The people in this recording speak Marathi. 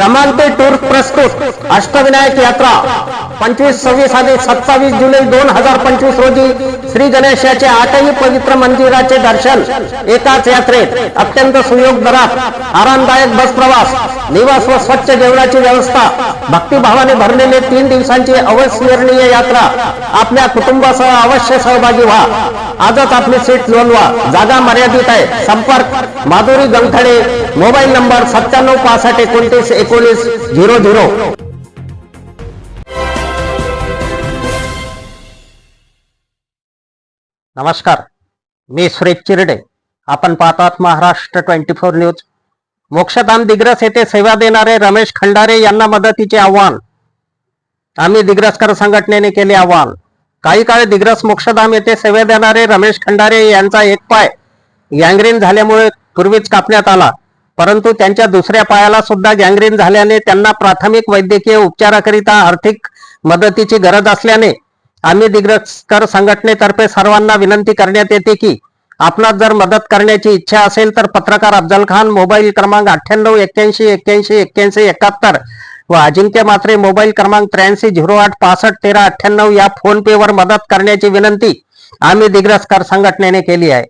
क्रमांक टूर प्रस्तुत अष्टविनायक यात्रा पंचवीस सव्वीस आणि सत्तावीस जुलै दोन हजार पंचवीस रोजी श्री गणेशाचे आठही पवित्र मंदिराचे दर्शन एकाच यात्रेत. अत्यंत सुयोग दरात आरामदायक बस प्रवास निवास व स्वच्छ जेवणाची व्यवस्था भक्तिभावाने भरलेले तीन दिवसांची अविस्मरणीय यात्रा. आपल्या कुटुंबासह अवश्य सहभागी व्हा. आजच आपली सीट नोंदवा जागा मर्यादित आहे. संपर्क माधुरी गंगखडे मोबाईल नंबर सत्त्याण्णव पासष्ट एकोणतीस एकोणीस झिरो झिरो. नमस्कार मी सुरेश चिरडे. आपण पाहतात Maharashtra twenty four news. Mokshadham Digras येथे सेवा देणारे रमेश खंडारे यांना मदतीचे आव्हान. आम्ही दिग्रसकर संघटनेने केले आव्हान. काही काळ दिग्रस मोक्षधाम येथे सेवा देणारे रमेश खंडारे यांचा एक पाय गँग्रीन झाल्यामुळे पूर्वीच कापण्यात आला. परंतु त्यांच्या दुसऱ्या पायाला सुद्धा गँग्रीन झाल्याने त्यांना प्राथमिक वैद्यकीय उपचाराकरिता आर्थिक मदतीची गरज असल्याने आम्ही दिग्रस्कर संघटनेतर्फे सर्वांना विनंती करण्यात येते की आपणास जर मदत करण्याची इच्छा असेल तर पत्रकार अफजल खान मोबाईल क्रमांक अठ्ठ्याण्णव एक्क्याऐंशी एक्क्याऐंशी एक्क्याऐंशी एकाहत्तर व अजिंक्य मात्रे मोबाईल क्रमांक त्र्याऐंशी झिरो आठ पासष्ट तेरा अठ्ठ्याण्णव या फोन पे वर मदत करण्याची विनंती आम्ही दिग्रस्कर संघटनेने केली आहे.